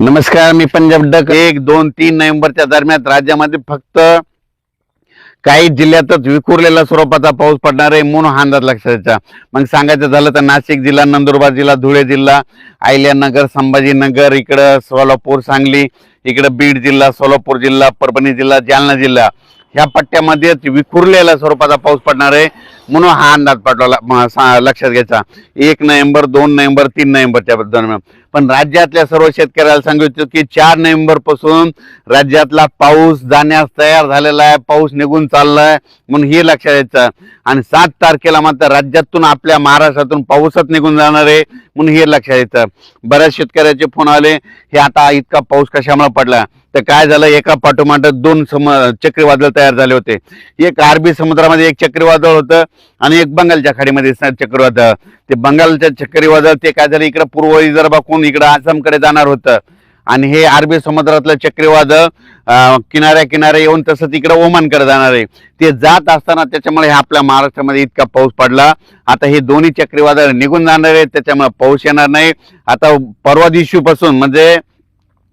नमस्कार मी पंजाब डक. एक दोन तीन नोव्हेंबरच्या दरम्यान राज्यामध्ये फक्त काही जिल्ह्यातच विखुरलेला स्वरूपाचा पाऊस पडणार आहे म्हणून हा अंदाज लक्षात मग सांगायचं झालं तर नाशिक जिल्हा नंदुरबार जिल्हा धुळे जिल्हा अहिल्यानगर संभाजीनगर इकडं सोलापूर सांगली इकडं बीड जिल्हा सोलापूर जिल्हा परभणी जिल्हा जालना जिल्हा. ह्या पट्ट्यामध्येच विखुरलेला स्वरूपाचा पाऊस पडणार आहे. म्हणून हा अंदाज पाठवला लक्षात घ्यायचा. एक नोव्हेंबर दोन नोव्हेंबर तीन नोव्हेंबरच्या दरम्यान. पण राज्यातल्या सर्व शेतकऱ्याला सांगितलं की चार नोव्हेंबरपासून राज्यातला पाऊस जाण्यास तयार झालेला आहे. पाऊस निघून चाललाय. म्हणून हे लक्षात घ्यायचं. आणि सात तारखेला मात्र राज्यातून आपल्या महाराष्ट्रातून पाऊसच निघून जाणार आहे. म्हणून हे लक्षात घ्यायचं. बऱ्याच शेतकऱ्याचे फोन आले. हे आता इतका पाऊस कशामुळे पडला? तर काय झालं? एका पाठोमाठ दोन सम चक्रीवादळ तयार झाले होते. एक अरबी समुद्रामध्ये एक चक्रीवादळ होतं आणि एक बंगालच्या खाडीमध्ये चक्रीवादळ. ते बंगालच्या चक्रीवादळ ते काय झालं? इकडं पूर्व विदर्भाकून इकडं आसामकडे जाणार होतं. आणि हे अरबी समुद्रातलं चक्रीवादळ किनाऱ्या किनाऱ्या येऊन तसं तिकडं ओमानकडे जाणार आहे. ते जात असताना त्याच्यामुळे हे आपल्या महाराष्ट्रामध्ये इतका पाऊस पडला. आता हे दोन्ही चक्रीवादळ निघून जाणार आहे त्याच्यामुळे पाऊस येणार नाही. आता परवा दिवशीपासून म्हणजे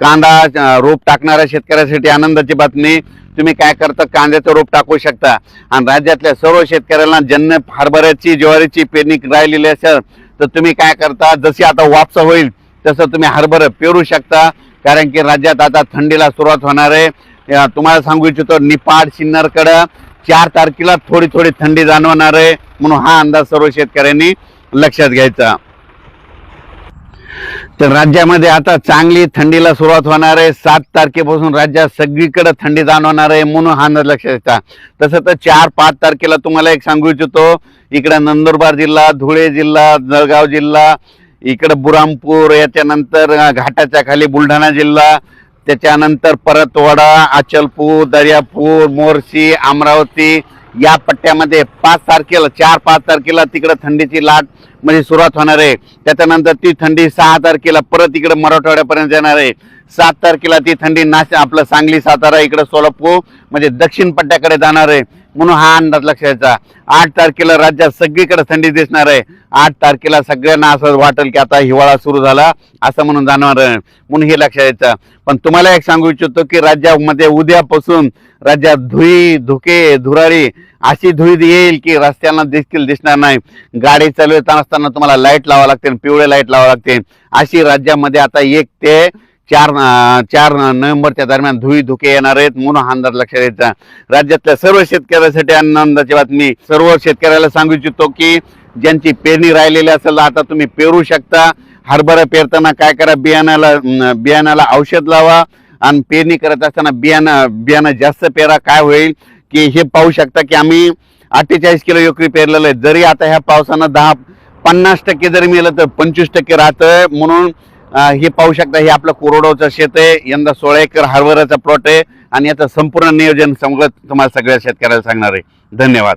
कांदा रोप टाकणाऱ्या शेतकऱ्यासाठी आनंदाची बातमी. तुम्ही काय करता? कांद्याचं रोप टाकू शकता. आणि राज्यातल्या सर्व शेतकऱ्यांना जन्य हरभऱ्याची ज्वारीची पेरणी राहिलेली असेल तर तुम्ही काय करता? जशी आता वापसा होईल तसं तुम्ही हरभरं पेरू शकता. कारण की राज्यात आता थंडीला सुरुवात होणार आहे. तुम्हाला सांगू इच्छितो निपाड सिन्नरकडं चार तारखेला थोडी थोडी थंडी जाणवणार आहे. म्हणून हा अंदाज सर्व शेतकऱ्यांनी लक्षात घ्यायचा. तर राज्यामध्ये आता चांगली थंडीला सुरुवात होणार आहे. सात तारखेपासून राज्यात सगळीकडे थंडी जाणवणार आहे म्हणून हा अंदाज लक्षात घ्यायचा तसं तर चार पाच तारखेला तुम्हाला एक सांगू इच्छितो. इकडे नंदुरबार जिल्हा धुळे जिल्हा जळगाव जिल्हा इकडं बुरामपूर याच्यानंतर घाटाच्या खाली बुलढाणा जिल्हा त्याच्यानंतर परतवाडा अचलपूर दर्यापूर मोर्शी अमरावती या पट्ट्यामध्ये पाच तारखेला चार पाच तारखेला तिकडं थंडीची लाट म्हणजे सुरुवात होणार आहे. त्याच्यानंतर ती थंडी सहा तारखेला परत इकडं मराठवाड्यापर्यंत येणार आहे. सात तारखेला ती थंडी नाश आपलं सांगली सातारा इकडं सोलापूर म्हणजे दक्षिण पट्ट्याकडे जाणार आहे. म्हणून हा अंदाज लक्षायचा आठ तारखेला राज्यात सगळीकडे थंडी दिसणार आहे. आठ तारखेला सगळ्यांना असं वाटेल की आता हिवाळा सुरू झाला असं म्हणून जाणवणार आहे. म्हणून हे लक्षात यायचं पण तुम्हाला एक सांगू इच्छितो की राज्यामध्ये उद्यापासून राज्यात धुई धुके धुराळी अशी धुई येईल की रस्त्यांना देखील दिसणार नाही. गाडी चालवताना असताना तुम्हाला लाइट लावा लागते पिवळे लाइट लावा लागते. अशी राज्यामध्ये आता एक ते चार चार नोव्हेंबरच्या दरम्यान धुई धुके येणार आहेत. म्हणून हा अंदाज लक्षात द्यायचा राज्यातल्या सर्व शेतकऱ्यासाठी आनंदाची बातमी. सर्व शेतकऱ्याला सांगू इच्छितो की ज्यांची पेरणी राहिलेली असेल आता तुम्ही पेरू शकता. हरभरा पेरताना काय करा? बियाण्याला बियाण्याला औषध लावा. आणि पेरणी करत असताना बियाणं बियाणं जास्त पेरा. काय होईल? की हे पाहू शकता की आम्ही अठ्ठेचाळीस किलो योकरी पेरलेलं आहे. जरी आता ह्या पावसानं दहा पन्नास टक्के जरी मिळालं तर पंचवीस टक्के राहतं म्हणून हे पाहू शकता हे आपलं कोरोडोचं शेत आहे. यंदा सोळा एकर हरभऱ्याचा प्लॉट आहे. आणि याचं संपूर्ण नियोजन समगत तुम्हाला सगळ्या शेतकऱ्याला सांगणार आहे. धन्यवाद.